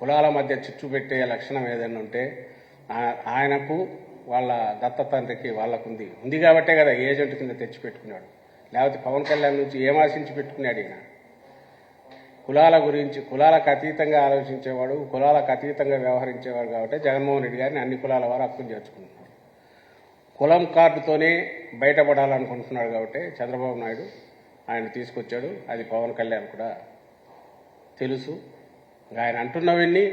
కులాల మధ్య చిచ్చు పెట్టే లక్షణం ఏదైనా ఉంటే ఆ- ఆయనకు వాళ్ళ దత్త తండ్రికి వాళ్ళకుంది. ఉంది కాబట్టే కదా ఏజెంట్ కింద తెచ్చి పెట్టుకున్నాడు లేకపోతే పవన్ కళ్యాణ్ నుంచి ఏం ఆశించి పెట్టుకున్నాడు ఈయన? కులాల గురించి కులాలకు అతీతంగా ఆలోచించేవాడు కులాలకు అతీతంగా వ్యవహరించేవాడు కాబట్టి జగన్మోహన్ రెడ్డి గారిని అన్ని కులాల వారు హక్కును చేర్చుకుంటున్నారు. కులం కార్డుతోనే బయటపడాలనుకుంటున్నాడు కాబట్టి చంద్రబాబు నాయుడు ఆయన తీసుకొచ్చాడు. అది పవన్ కళ్యాణ్ కూడా తెలుసు. ఆయన అంటున్నవన్నీ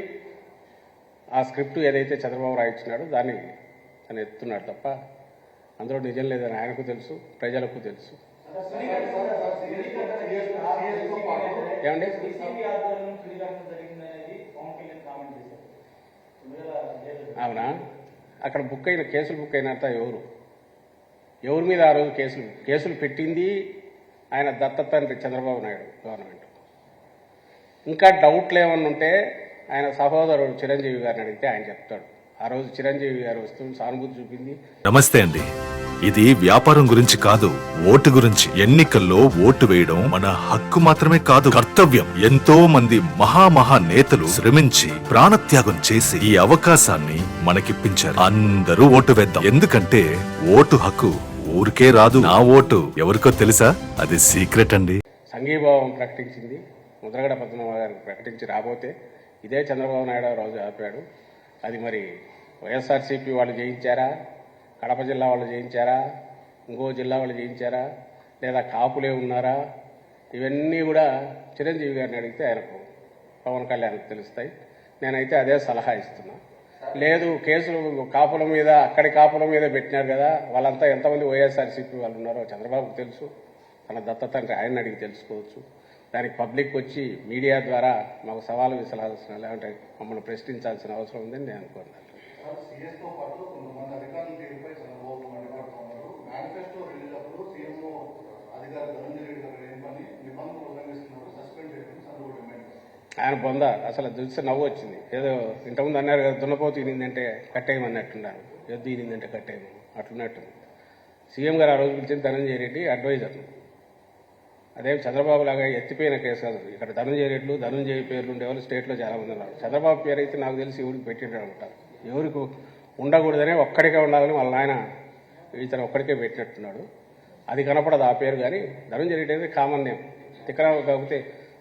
ఆ స్క్రిప్ట్ ఏదైతే చంద్రబాబు రాయించినాడో దాన్ని తను ఎత్తున్నాడు తప్ప అందులో నిజం లేదని ఆయనకు తెలుసు ప్రజలకు తెలుసు. ఏమండి? అవునా? అక్కడ బుక్ అయిన కేసులు బుక్ అయినంత ఎవరు? ఎవరి మీద ఆ రోజు కేసులు కేసులు పెట్టింది ఆయన దత్త తండ్రి చంద్రబాబు నాయుడు గవర్నమెంట్. ఇంకా డౌట్లు ఏమన్నా ఉంటే ఆయన సహోదరుడు చిరంజీవి గారిని అడిగితే ఆయన చెప్తాడు. ఆ రోజు చిరంజీవి గారు వస్తూ సానుభూతి చూపింది. నమస్తే అండి. ఇది వ్యాపారం గురించి కాదు ఓటు గురించి. ఎన్నికల్లో ఓటు వేయడం మన హక్కు మాత్రమే కాదు కర్తవ్యం. ఎంతో మంది మహామహా నేతలు శ్రమించి ప్రాణత్యాగం చేసి ఈ అవకాశాన్ని మనకిప్పించారు. అందరూ ఓటు వేద్దాం. ఎందుకంటే ఓటు హక్కు ఊరికే రాదు. నా ఓటు ఎవరికో తెలుసా? అది సీక్రెట్ అండి. సంఘీభావం ప్రకటించింది. ముద్రగడ పద్మనాభ గారికి ప్రకటించి రాబోతే ఇదే చంద్రబాబు నాయుడు రోజు ఆపాడు. అది మరి వైఎస్ఆర్సీపీ వాళ్ళు జయించారా? కడప జిల్లా వాళ్ళు జయించారా? ఇంకో జిల్లా వాళ్ళు జయించారా? లేదా కాపులే ఉన్నారా? ఇవన్నీ కూడా చిరంజీవి గారిని అడిగితే ఆయనకు పవన్ కళ్యాణ్కి తెలుస్తాయి. నేనైతే అదే సలహా ఇస్తున్నా. లేదు కేసులు కాపుల మీద అక్కడి కాపుల మీద పెట్టినారు కదా. వాళ్ళంతా ఎంతమంది వైఎస్ఆర్సీపీ వాళ్ళు ఉన్నారో చంద్రబాబుకు తెలుసు. తన దత్తత అంటే ఆయన అడిగి తెలుసుకోవచ్చు. దానికి పబ్లిక్ వచ్చి మీడియా ద్వారా మాకు సవాలు విసరాల్సిన లేదంటే మమ్మల్ని ప్రశ్నించాల్సిన అవసరం ఉందని నేను అనుకున్నాను. ఆయన బొంద అసలు చూస్తే నవ్వు వచ్చింది. ఏదో ఇంతకుముందు అన్నారు కదా దున్నపోతు ఈనిందంటే కట్టేయమన్నట్టున్నారు. ఎద్దు ఈనిందంటే కట్టేయమని అట్లున్నట్టు సీఎం గారు ఆ రోజు పిలిచిన ధనంజయ రెడ్డి అడ్వైజర్ అదేం చంద్రబాబు లాగా ఎత్తిపోయిన కేసు కాదు ఇక్కడ ధనంజయ రెడ్లు ధనంజయ పేర్లు ఉండేవాళ్ళు స్టేట్లో చాలా మంది ఉన్నారు. చంద్రబాబు పేరు అయితే నాకు తెలిసి ఎవరికి పెట్టింటాడు అంటారు ఎవరికి ఉండకూడదనే ఒక్కడికే ఉండాలని వాళ్ళ నాయన ఇతను ఒక్కడికే పెట్టినట్టున్నాడు. అది కనపడదు ఆ పేరు కానీ ధనంజయ రెడ్డి అనేది కామన్ నేమ్ తిక్కన కాకపోతే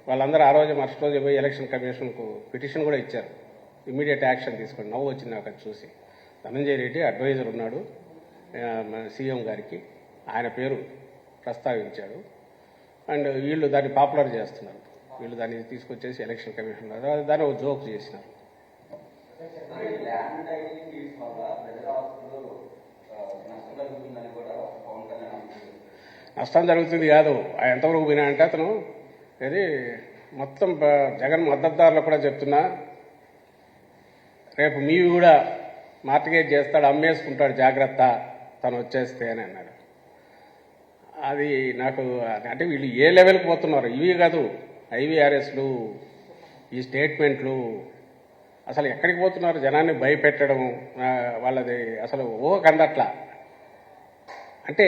వాళ్ళందరూ ఆ రోజు మరుసటి రోజు పోయి ఎలక్షన్ కమిషన్కు పిటిషన్ కూడా ఇచ్చారు. ఇమీడియట్ యాక్షన్ తీసుకోండి. నవ్వు వచ్చింది నాకు చూసి. ధనంజయ రెడ్డి అడ్వైజర్ ఉన్నాడు. సీఎం గారికి. ఆయన పేరు ప్రస్తావించాడు. అండ్ వీళ్ళు దాన్ని పాపులర్ చేస్తున్నారు. వీళ్ళు దాన్ని తీసుకొచ్చేసి ఎలక్షన్ కమిషన్ దాన్ని ఒక జోక్ చేసినారు. నష్టం జరుగుతుంది కాదు. ఎంతవరకు పోయినా అంటే అతను ఇది మొత్తం జగన్ మద్దతుదారులకు కూడా చెప్తున్నా రేపు మీవి కూడా మార్టిగేజ్ చేస్తాడు అమ్మేసుకుంటాడు జాగ్రత్త తను వచ్చేస్తే అని అన్నాడు. అది నాకు అంటే వీళ్ళు ఏ లెవెల్కి పోతున్నారు? ఇవి కాదు. ఐవీఆర్ఎస్లు ఈ స్టేట్మెంట్లు అసలు ఎక్కడికి పోతున్నారు? జనాన్ని భయపెట్టడం వాళ్ళది అసలు ఊహ కందట్లా అంటే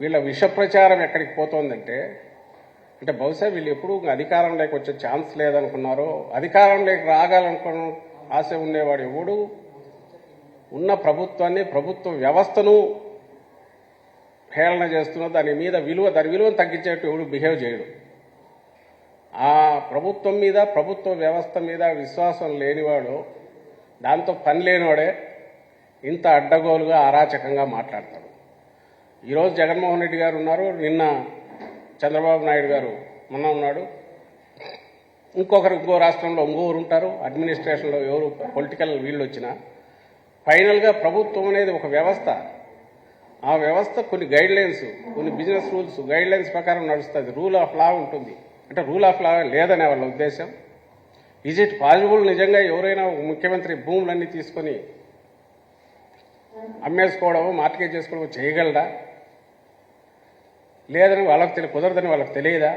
వీళ్ళ విష ప్రచారం ఎక్కడికి పోతోందంటే అంటే బహుశా వీళ్ళు ఎప్పుడు అధికారంలోకి వచ్చే ఛాన్స్ లేదనుకున్నారో అధికారంలోకి రాగాలనుకున్న ఆశ ఉండేవాడు ఎవడు? ఉన్న ప్రభుత్వాన్ని ప్రభుత్వ వ్యవస్థను హేళన చేస్తున్నా దాని మీద విలువ దాని విలువను తగ్గించేట్టు ఎవడు బిహేవ్ చేయడు. ఆ ప్రభుత్వం మీద ప్రభుత్వ వ్యవస్థ మీద విశ్వాసం లేనివాడు దాంతో పని లేనివాడే ఇంత అడ్డగోలుగా అరాచకంగా మాట్లాడతాడు. ఈరోజు జగన్మోహన్ రెడ్డి గారు ఉన్నారు. నిన్న చంద్రబాబు నాయుడు గారు మొన్న ఉన్నాడు. ఇంకొకరు ఇంకో రాష్ట్రంలో ఇంకోరు ఉంటారు. అడ్మినిస్ట్రేషన్లో ఎవరు పొలిటికల్ వీళ్ళు వచ్చినా ఫైనల్గా ప్రభుత్వం అనేది ఒక వ్యవస్థ. ఆ వ్యవస్థ కొన్ని గైడ్ లైన్స్ కొన్ని బిజినెస్ రూల్స్ గైడ్ లైన్స్ ప్రకారం నడుస్తుంది. రూల్ ఆఫ్ లా ఉంటుంది. అంటే రూల్ ఆఫ్ లా లేదనే వాళ్ళ ఉద్దేశం. ఈజ్ ఇట్ పాసిబుల్ నిజంగా ఎవరైనా ముఖ్యమంత్రి భూములన్నీ తీసుకొని అమ్మేసుకోవడము మార్కెట్ చేసుకోవడము చేయగలరా లేదని వాళ్ళకి తెలియ కుదరదని వాళ్ళకి తెలియదా?